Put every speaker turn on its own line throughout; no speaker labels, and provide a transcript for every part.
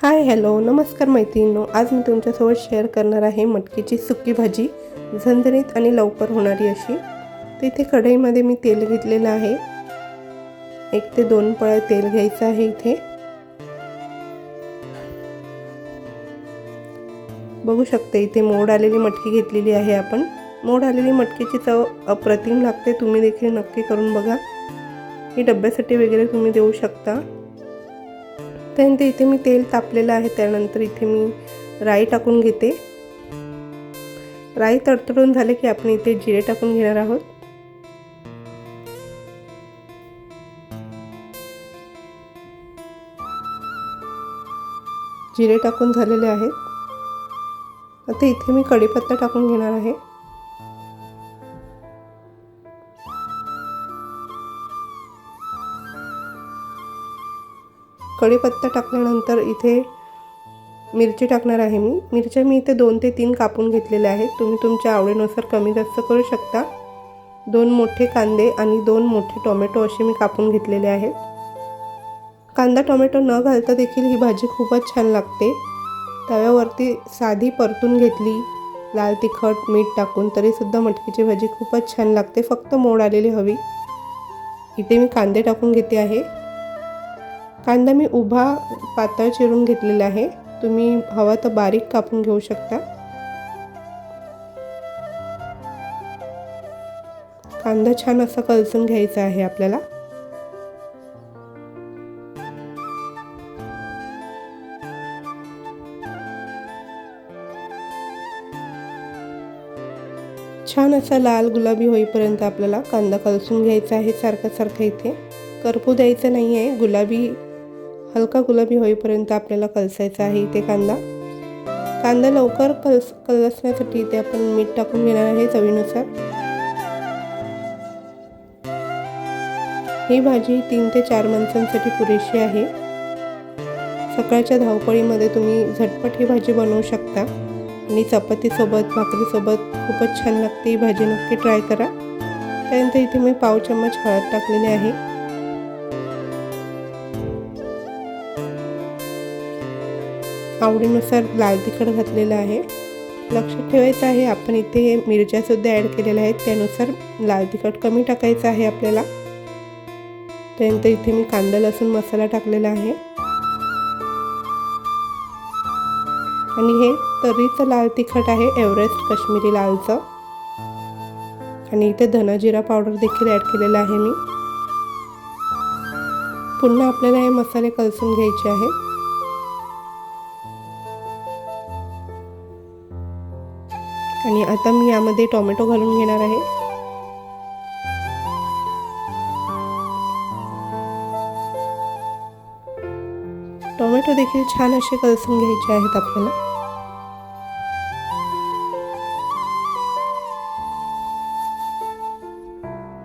Hi hello नमस्कार मैत्रिणींनो. आज मी तुमच्यासोबत शेअर करणार आहे मटकीची सुकी भाजी झणझणीत आणि लवकर होणारी अशी. तर इथे कढईमध्ये मी तेल घेतलेलं आहे. एक ते दोन पळ्या तेल घ्यायचं आहे इथे. बघू शकते इथे मोड आलेली मटकी घेतलेली आहे आपण. मोड आलेली मटकीची चव अप्रतिम लागते. तुम्ही देखील नक्की करून बघा. ही डब्यासाठी वगैरे तुम्ही देऊ शकता. त्यानंतर इथे मी तेल तापलेलं आहे त्यानंतर इथे मी राई टाकून घेते. राई तडतडून झाले की आपण इथे जिरे टाकून घेणार आहोत. जिरे टाकून झालेले आहेत. आता इथे मी कढीपत्ता टाकून घेणार आहे. कढीपत्ता टाकल्यानंतर इथे मिरची टाकणार आहे मी. मिरच्या मी इथे दोन ते तीन कापून घेतलेल्या आहेत. तुम्ही तुमच्या आवडीनुसार कमी जास्त करू शकता. दोन मोठे कांदे आणि दोन मोठे टोमॅटो असे मी कापून घेतलेले आहेत. कांदा टोमॅटो न घालता देखील ही भाजी खूपच छान लागते. तव्यावरती साधी परतून घेतली लाल तिखट मीठ टाकून तरीसुद्धा मटकीची भाजी खूपच छान लागते. फक्त मोड आलेली हवी. इथे मी कांदे टाकून घेते आहे. कांदा मी उभा पातळ चिरून घेतलेला आहे. तुम्ही हवा तर बारीक कापून घेऊ शकता. कांदा छान असा कलसून घ्यायचा आहे आपल्याला. छान असा लाल गुलाबी होईपर्यंत आपल्याला कांदा कलसून घ्यायचा आहे सारखा सारखा इथे. करपू द्यायचं नाही आहे गुलाबी हलका गुलाबी होईपर्यंत आपल्याला कलसायचा आहे इथे कांदा. कांदा लवकर कलस कलसण्यासाठी इथे आपण मीठ टाकून घेणार आहे चवीनुसार. ही भाजी तीन ते चार माणसांसाठी पुरेशी आहे. सकाळच्या धावपळीमध्ये तुम्ही झटपट ही भाजी बनवू शकता. आणि चपातीसोबत भाकरीसोबत खूपच छान लागते ही भाजी. नक्की ट्राय करा. त्यानंतर इथे मी पाव चम्मच हळद टाकलेली आहे. आवडीनुसार लाल तिखट घातलेलं आहे. लक्षात ठेवायचं आहे आपण इथे हे मिरच्यासुद्धा ॲड केलेल्या आहेत. त्यानुसार लाल तिखट कमी टाकायचं आहे आपल्याला. त्यानंतर इथे मी कांदा लसूण मसाला टाकलेला आहे. आणि हे तरीचं लाल तिखट आहे एव्हरेस्ट कश्मीरी लालचं. आणि इथे धनाजिरा पावडर देखील ॲड केलेला आहे मी. पुन्हा आपल्याला हे मसाले कलसून घ्यायचे आहेत. आणि आता मी यामध्ये टोमॅटो घालून घेणार आहे. टोमॅटो देखील छान असे कलसून घ्यायचे आहेत आपल्याला.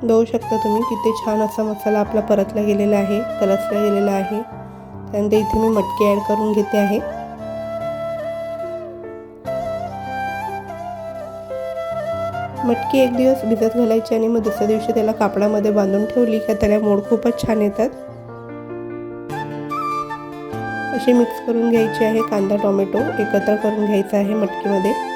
बघू शकता तुम्ही किती छान असा मसाला आपला परतला गेलेला आहे कलसला गेलेला आहे. त्यानंतर इथे मी मटकी ॲड करून घेते आहे. मटकी एक दिवस भिजत घालायची आणि मग दुसऱ्या दिवशी त्याला कापडामध्ये बांधून ठेवली. का त्याला मोड खूपच छान येतात. अशी मिक्स करून घ्यायची आहे कांदा टोमॅटो. एकत्र करून घ्यायचा आहे मटकीमध्ये.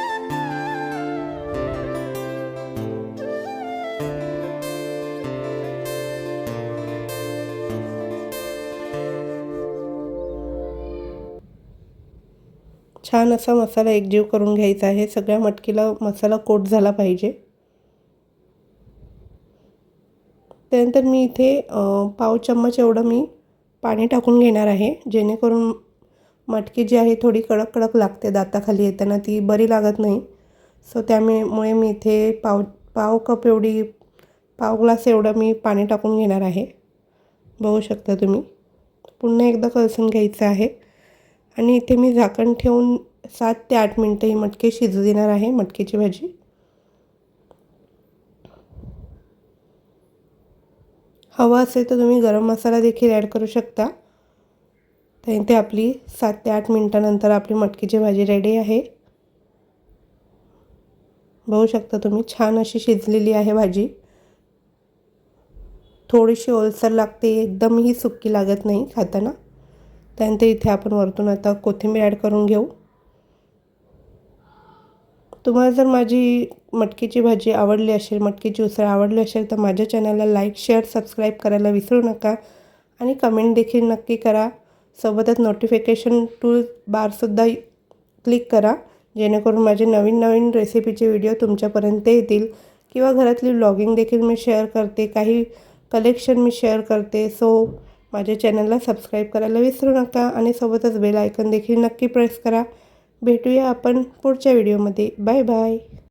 छान असा मसाला एकजीव करून घ्यायचा आहे. सगळ्या मटकीला मसाला कोट झाला पाहिजे. त्यानंतर मी इथे पाव चम्मच एवढं मी पाणी टाकून घेणार आहे. जेणेकरून मटकी जी आहे थोडी कडक कडक लागते दाताखाली येताना ती बरी लागत नाही. सो त्यामुळे मी इथे पाव पाव कप एवढी पाव ग्लास एवढं मी पाणी टाकून घेणार आहे. बघू शकता तुम्ही. पुन्हा एकदा कलसून घ्यायचं आहे. आणि इथे मी झाकण ठेवून सात ते आठ मिनटं ही मटके शिजू देणार आहे मटकीची भाजी. हवा असेल तर तुम्ही गरम मसाला देखील ॲड करू शकता. तर इथे आपली सात ते आठ मिनटानंतर आपली मटकीची भाजी रेडी आहे. बघू शकता तुम्ही छान अशी शिजलेली आहे भाजी. थोडीशी ओलसर लागते एकदमही सुक्की लागत नाही खाताना. त्यानंतर इथे आपण वरतून आता कोथिंबीर ॲड करून घेऊ. तुम्हाला जर माझी मटकीची भाजी आवडली असेल मटकीची उसळ आवडली असेल तर माझ्या चॅनलला लाईक शेअर सबस्क्राईब करायला विसरू नका. आणि कमेंट देखील नक्की करा. सोबतच नोटिफिकेशन टूल बारसुद्धा क्लिक करा जेणेकरून माझे नवीन नवीन रेसिपीचे व्हिडिओ तुमच्यापर्यंत येतील. किंवा घरातली ब्लॉगिंग देखील मी शेअर करते. काही कलेक्शन मी शेअर करते. सो माझ्या चॅनलला सबस्क्राईब करायला विसरू नका आणि सोबतच बेल आयकन देखील नक्की प्रेस करा. भेटूया आपण पुढच्या व्हिडिओमध्ये. Bye bye.